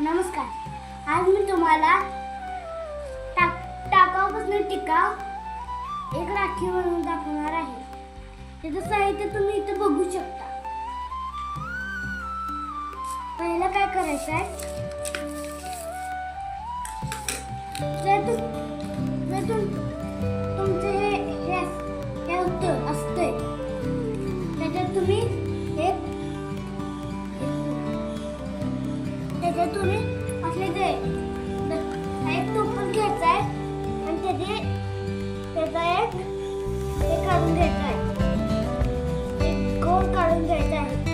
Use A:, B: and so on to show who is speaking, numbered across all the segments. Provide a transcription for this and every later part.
A: नमस्कार. आज मी तुम्हाला टाक टाकावपासून टिकाव एक राखी बनवून दाखवणार आहे. त्याचं साहित्य तुम्ही इथं बघू शकता. पहिलं काय करायचं आहे? जर तुम जर तुम काढून घ्यायचा आहे. गोल काढून घ्यायचा आहे?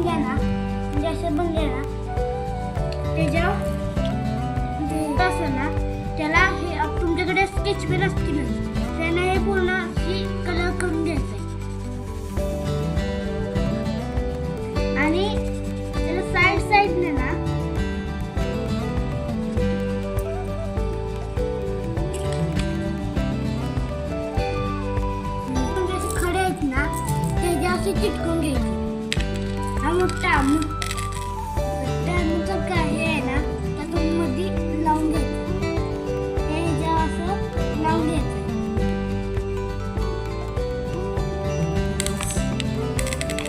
A: आहे घ्या ना. म्हणजे असं पण घ्या ना. त्याच्यावर ना त्याला हे तुमच्याकडे स्केच पेन असतील त्यांना हे पूर्ण अशी कलर करून घ्यायचं आणि त्याला साईड साईडने ना म्हणजे खडे आहेत ना त्याच्या असे चिटकून घ्यायचे हा मोठा काय हे आहे ना त्यातून मध्ये लावून घ्यायचं. हे जेव्हा असं लावून घ्यायचं.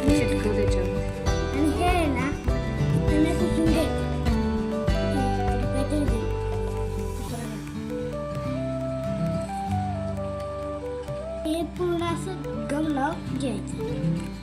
A: आणि हे आहे ना त्यांना कुठून घ्यायचं. हे पूर्ण असं गमलं घ्यायचं.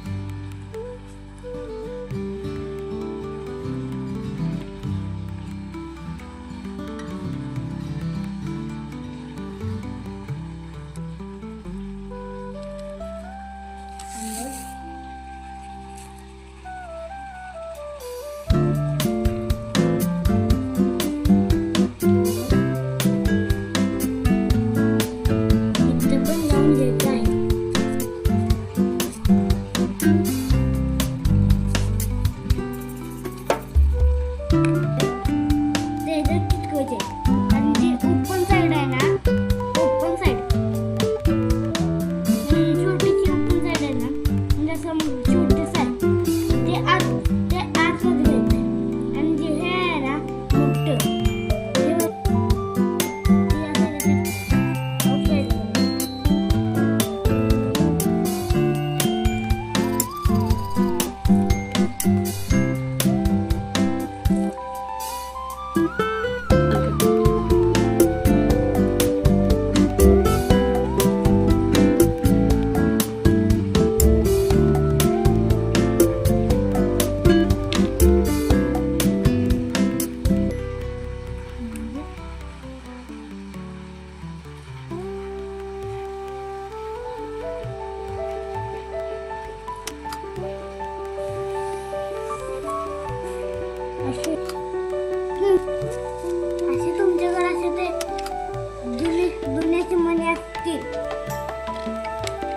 A: Music असे. असे तुमच्याकडे असे ते जुने जुन्याचे मणी असतील.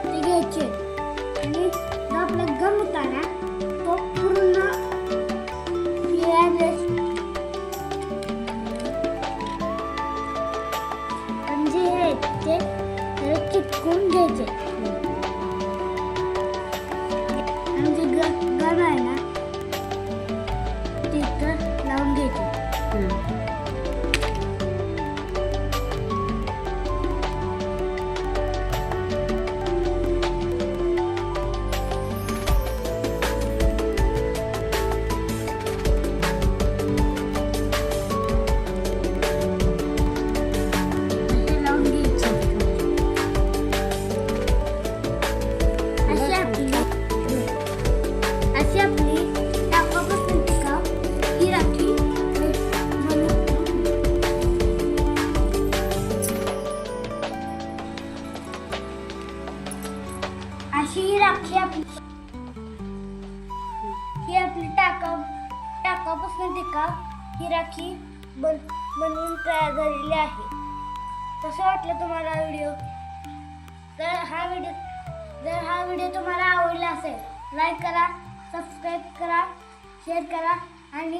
A: ते घ्यायचे. आणि जो आपला गम होता ना तो पूर्ण म्हणजे हे ते चिपकून घ्यायचे. म्हणजे गम आहे ना राखी आपली. ही आपली टाका टाकापासून टिका. ही राखी बन बनवून तयार झालेली आहे. कसं वाटलं तुम्हाला व्हिडिओ? तर हा व्हिडिओ जर हा व्हिडिओ तुम्हाला आवडला असेल लाईक करा सबस्क्राईब करा शेअर करा आणि